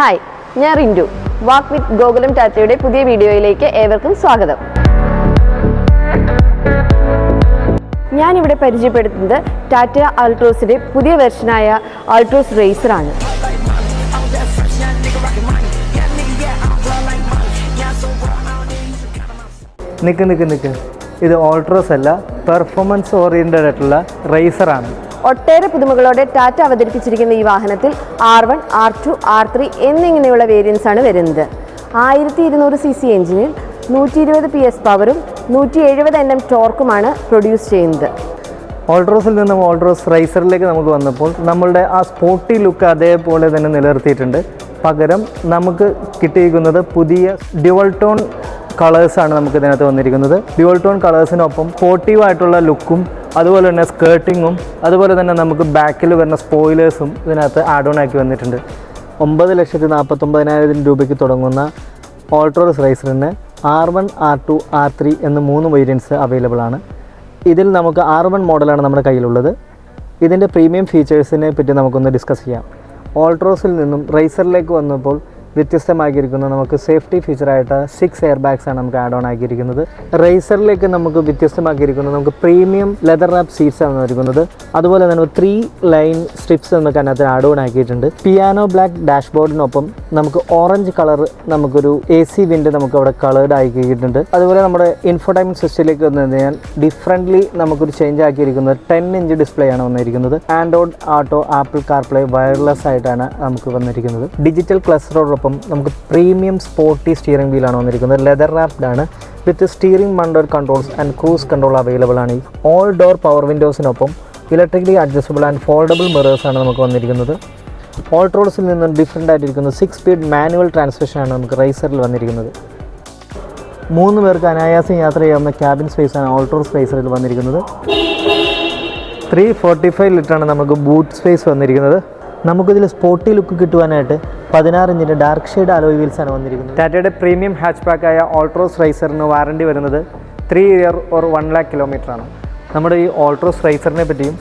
Hi ഞാൻ റിൻഡു. വാക്ക് വിത്ത് ഗോകുലം ടാറ്റയുടെ പുതിയ വീഡിയോയിലേക്ക് ഏവർക്കും സ്വാഗതം. ഞാനിവിടെ പരിചയപ്പെടുത്തുന്നത് ടാറ്റ ആൾട്രോസിന്റെ പുതിയ വെർഷനായ ആൾട്രോസ് റേസർ ആണ്. നിൽക്ക് നിൽക്ക് നിൽക്ക് ഇത് ഓൾട്രോസ് അല്ല പെർഫോമൻസ് ഓറിയന്റഡ് ആയിട്ടുള്ള റേസറാണ് ഒട്ടേറെ പുതുമകളോടെ ടാറ്റ അവതരിപ്പിച്ചിരിക്കുന്ന ഈ വാഹനത്തിൽ R one R two R three എന്നിങ്ങനെയുള്ള വേരിയൻസ് ആണ് വരുന്നത്. ആയിരത്തി ഇരുന്നൂറ് സി സി എഞ്ചിനിൽ നൂറ്റി ഇരുപത് പി എസ് പവറും നൂറ്റി എഴുപത് എൻ എം ടോർക്കുമാണ് പ്രൊഡ്യൂസ് ചെയ്യുന്നത്. ഓൾട്രോസിൽ നിന്നും ഓൾട്രോസ് റൈസറിലേക്ക് നമുക്ക് വന്നപ്പോൾ നമ്മളുടെ ആ സ്പോർട്ടി ലുക്ക് അതേപോലെ തന്നെ നിലനിർത്തിയിട്ടുണ്ട്. പകരം നമുക്ക് കിട്ടിയിരിക്കുന്നത് പുതിയ ഡ്യുവൽ ടോൺ കളേഴ്സാണ് നമുക്ക് ഇതിനകത്ത് വന്നിരിക്കുന്നത്. ഡ്യുവൽ ടോൺ കളേഴ്സിനൊപ്പം സ്പോർട്ടീവായിട്ടുള്ള ലുക്കും അതുപോലെ തന്നെ സ്കേർട്ടിങ്ങും അതുപോലെ തന്നെ നമുക്ക് ബാക്കിൽ വരുന്ന സ്പോയിലേഴ്സും ഇതിനകത്ത് ആഡ് ഓൺ ആക്കി വന്നിട്ടുണ്ട്. ഒമ്പത് ലക്ഷത്തി നാൽപ്പത്തൊമ്പതിനായിരം രൂപയ്ക്ക് തുടങ്ങുന്ന Altroz റൈസറിന് R one R two R three എന്ന് മൂന്ന് വേരിയൻസ് അവൈലബിൾ ആണ്. ഇതിൽ നമുക്ക് ആർ വൺ മോഡലാണ് നമ്മുടെ കയ്യിലുള്ളത്. ഇതിന്റെ പ്രീമിയം ഫീച്ചേഴ്സിനെ പറ്റി നമുക്കൊന്ന് ഡിസ്കസ് ചെയ്യാം. ഓൾട്രോസിൽ നിന്നും റൈസറിലേക്ക് വന്നപ്പോൾ വ്യത്യസ്തമാക്കിയിരിക്കുന്ന നമുക്ക് സേഫ്റ്റി ഫീച്ചറായിട്ട് സിക്സ് എയർ ബാഗ്സ് ആണ് നമുക്ക് ആഡ് ഓൺ ആക്കിയിരിക്കുന്നത്. റേസറിലേക്ക് നമുക്ക് വ്യത്യസ്തമാക്കിയിരിക്കുന്നത് നമുക്ക് പ്രീമിയം ലെതർ റാപ്പ് സീറ്റ്സ് ആണ് വരുന്നത് അതുപോലെ തന്നെ ത്രീ ലൈൻ സ്ട്രിപ്സ് നമുക്ക് അതിനകത്ത് ആഡ് ഓൺ ആക്കിയിട്ടുണ്ട്. പിയാനോ ബ്ലാക്ക് ഡാഷ്ബോർഡിനൊപ്പം നമുക്ക് ഓറഞ്ച് കളർ നമുക്കൊരു എ സി വിൻഡ് നമുക്ക് അവിടെ കളേർഡ് ആക്കിയിട്ടുണ്ട് അതുപോലെ നമ്മുടെ ഇൻഫോടൈൻമെന്റ് സിസ്റ്റത്തിലേക്ക് വന്നു കഴിഞ്ഞാൽ ഡിഫറെന്റ്ലി നമുക്കൊരു ചേഞ്ച് ആക്കിയിരിക്കുന്നത് ടെൻ ഇഞ്ച് ഡിസ്പ്ലേ ആണ് വന്നിരിക്കുന്നത്. ആൻഡ്രോയിഡ് ആട്ടോ ആപ്പിൾ കാർപ്ലേ വയർലെസ് ആയിട്ടാണ് നമുക്ക് വന്നിരിക്കുന്നത്. ഡിജിറ്റൽ ക്ലസ്റ്ററോടൊപ്പം നമുക്ക് പ്രീമിയം സ്പോർട്ടി സ്റ്റിയറിംഗ് വീലാണ് വന്നിരിക്കുന്നത്. ലെതർ റാപ്ഡ് ആണ്. With steering mounted controls and cruise control available ആണ്. All door power വിൻഡോസിനൊപ്പം electrically adjustable and foldable mirrors ആണ് നമുക്ക് വന്നിരിക്കുന്നത്. ഓൾട്രോൾസിൽ നിന്നും ഡിഫറെന്റ് ആയിട്ടിരിക്കുന്ന. സിക്സ് സ്പീഡ് മാനുവൽ ട്രാൻസ്മിഷനാണ് നമുക്ക് റൈസറിൽ വന്നിരിക്കുന്നത്. മൂന്ന് പേർക്ക് അനായാസം യാത്ര ചെയ്യാവുന്ന ക്യാബിൻ സ്പേസ് ആണ് ഓൾട്രോസ് റൈസറിൽ വന്നിരിക്കുന്നത്. ത്രീ ഫോർട്ടി ഫൈവ് ലിറ്ററാണ് നമുക്ക് ബൂട്ട് സ്പേസ് വന്നിരിക്കുന്നത്. നമുക്കിതിൽ സ്പോർട്ടി ലുക്ക് കിട്ടുവാനായിട്ട് പതിനാറ് ഇഞ്ചിന്റെ ഡാർക്ക് ഷെയ്ഡ് അലോയ് വീൽസ് ആണ് വന്നിരിക്കുന്നത്. ടാറ്റയുടെ പ്രീമിയം ഹാച്ച് പാക്കായ ഓൾട്രോസ് റൈസറിന് വാറണ്ടി വരുന്നത് three year or one lakh കിലോമീറ്ററാണ് നമ്മുടെ ഈ ഓൾട്രോസ് റൈസറിനെ പറ്റിയും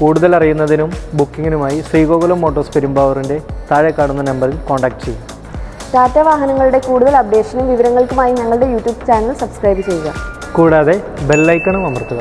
കൂടുതൽ അറിയുന്നതിനും ബുക്കിങ്ങിനുമായി ശ്രീഗോകുലം മോട്ടോഴ്സ് പെരുമ്പാവൂരിന്റെ താഴെ കാണുന്ന നമ്പറിൽ കോൺടാക്റ്റ് ചെയ്യും ടാറ്റ വാഹനങ്ങളുടെ കൂടുതൽ അപ്ഡേഷനും വിവരങ്ങൾക്കുമായി ഞങ്ങളുടെ യൂട്യൂബ് ചാനൽ സബ്സ്ക്രൈബ് ചെയ്യുക. കൂടാതെ ബെല്ലൈക്കണും അമർത്തുക.